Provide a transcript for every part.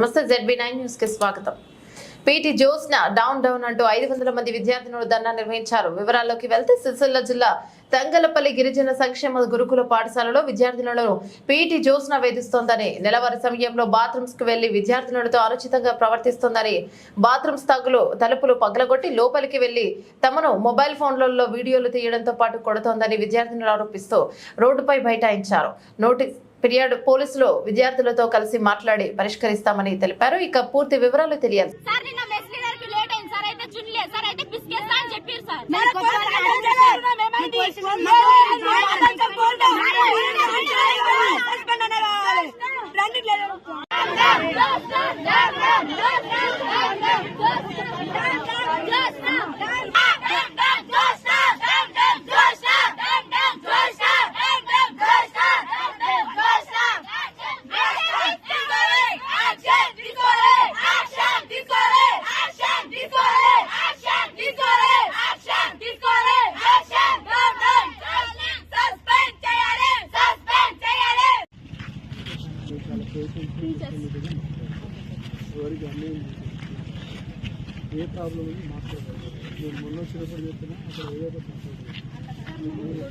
నమస్తే ZB nine న్యూస్కి స్వాగతం. పీటీ జోస్న డౌన్ డౌన్ అంటూ ఐదు వందల మంది విద్యార్థినులు ధర్నా నిర్వహించారు. వివరాల్లోకి వెళ్తే సిరిసిల్ల జిల్లా తంగలపల్లి గిరిజన సంక్షేమ గురుకుల పాఠశాలలో విద్యార్థినులను పీటీ జోస్న వేధిస్తోందని నెలవారీ సమయంలో బాత్రూమ్స్కు వెళ్ళి విద్యార్థినులతో అనుచితంగా ప్రవర్తిస్తోందని బాత్రూమ్స్ తగులు తలుపులు పగలగొట్టి లోపలికి వెళ్ళి తమను మొబైల్ ఫోన్లలో వీడియోలు తీయడంతో పాటు కొడుతోందని విద్యార్థినులు ఆరోపిస్తూ రోడ్డుపై బైఠాయించారు. నోటీస్ ఫిర్యాదు పోలీసులు విద్యార్థులతో కలిసి మాట్లాడి పరిష్కరిస్తామని తెలిపారు ఇక పూర్తి వివరాలు తెలియాలి సార్ నిన్న మెస్ లీడర్కి లేట్ అయింది సార్ అయితే చున్లే సార్ అయితే బిస్కెట్ అని చెప్పారు సార్ సస్పెండ్ చేయాలి సస్పెండ్ చేయాలి ఎవరికి అన్యాయం. ఏ ప్రాబ్లం ఉంది మాట్లాడాలి నేను మొన్న వచ్చినప్పుడు చెప్పినా అక్కడ ఏదో ఒకటి మాట్లాడాలి వాళ్ళు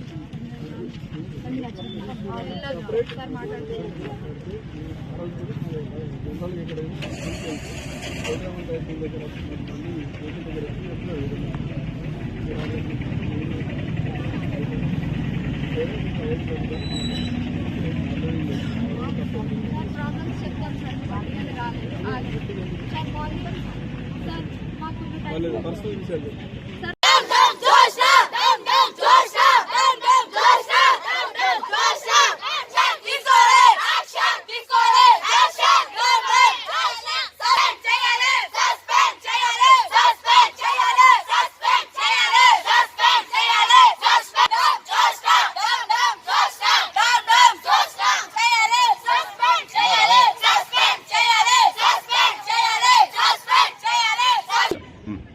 పర్సనల్ విషయాలు జోష్నా జోష్నా జోష్నా జోష్నా యాక్షన్ తీసుకోలే యాక్షన్ తీసుకోలే యాక్షన్ సస్పెండ్ చేయాలి సస్పెండ్ చేయాలి సస్పెండ్ చేయాలి సస్పెండ్ చేయాలి సస్పెండ్ చేయాలి సస్పెండ్ జోష్నా జోష్నా జోష్నా చేయాలి సస్పెండ్ చేయాలి సస్పెండ్ చేయాలి సస్పెండ్ చేయాలి సస్పెండ్ చేయాలి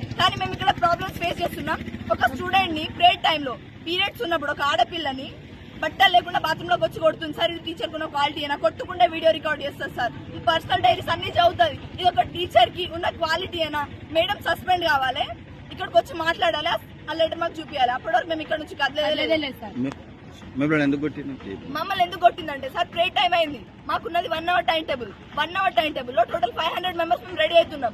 కానీ మేము ఇక్కడ ప్రాబ్లమ్స్ ఫేస్ చేస్తున్నాం. ఒక స్టూడెంట్ని ప్రేడ్ టైంలో పీరియడ్స్ ఉన్నప్పుడు ఒక ఆడపిల్లని బట్టలు లేకుండా బాత్రూమ్లోకి వచ్చి కొడుతుంది. సార్ ఇది టీచర్ కున్న క్వాలిటీ అయినా కొట్టుకుంటే వీడియో రికార్డ్ చేస్తారు సార్. ఈ పర్సనల్ డైరీస్ అన్ని చదువుతుంది. ఇది ఒక టీచర్కి ఉన్న క్వాలిటీ అయినా మేడం సస్పెండ్ కావాలి. ఇక్కడికి వచ్చి మాట్లాడాలి? ఆ లెటర్ మాకు చూపించాలి అప్పటి వరకు మేము ఇక్కడ నుంచి కదలేదు సార్. మిమ్మల్ని ఎందుకు కొట్టింది మమ్మల్ని ఎందుకు కొట్టిందంటే సార్ ప్రే టైం అయింది. మాకున్నది one hour time table one hour time టేబుల్లో టోటల్ ఫైవ్ హండ్రెడ్ మెంబర్స్ మేము రెడీ అవుతున్నాం.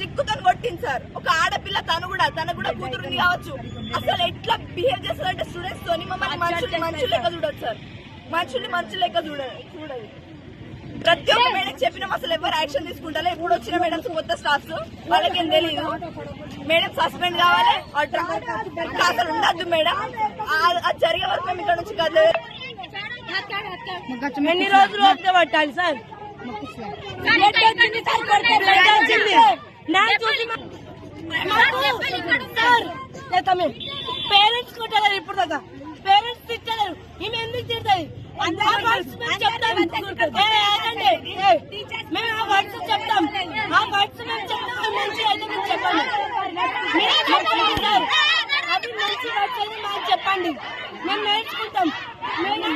సిక్కుతో కొట్టింది సార్. ఒక ఆడపిల్ల తను కూడా తన కూడా కూతురుంది కావచ్చు. అసలు ఎట్లా బిహేవ్ చేస్తారంటే స్టూడెంట్స్ తోని మమ్మల్ని మనుషులు మనుషులు లెక్క చూడొచ్చు సార్. మనుషుల్ని మనుషులు లెక్క చూడ చూడదు. ప్రతి ఒక్క మేడం చెప్పినాం అసలు ఎవరు యాక్షన్ తీసుకుంటారో ఇప్పుడు వచ్చిన మేడమ్స్ కొత్త స్టాఫ్స్. వాళ్ళకేం తెలియదు మేడం సస్పెండ్ కావాలి. అసలు ఉండద్దు మేడం. అది జరిగే వరకు మేము ఇక్కడ నుంచి కదలేదు ఎన్ని రోజులు ఓపిక పట్టాలి సార్ పేరెంట్స్ కొట్టలేరు ఇప్పుడు దాకా పేరెంట్స్ తిట్టలేరు ఈమె ఎందుకు తిడతాయి మేము ఆ వర్డ్స్ చెప్తాం ఆ వర్డ్స్ మేము చెప్తాం మంచి అయితే మేము చెప్పండి అవి మంచి వర్డ్స్ అయితే మాకు చెప్పండి మేము నేర్చుకుంటాం మేము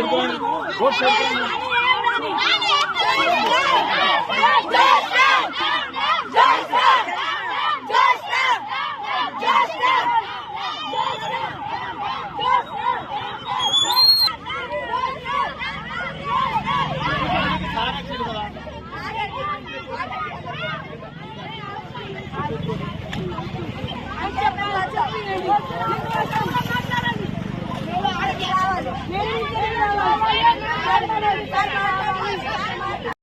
రోడ్ రోడ్ 我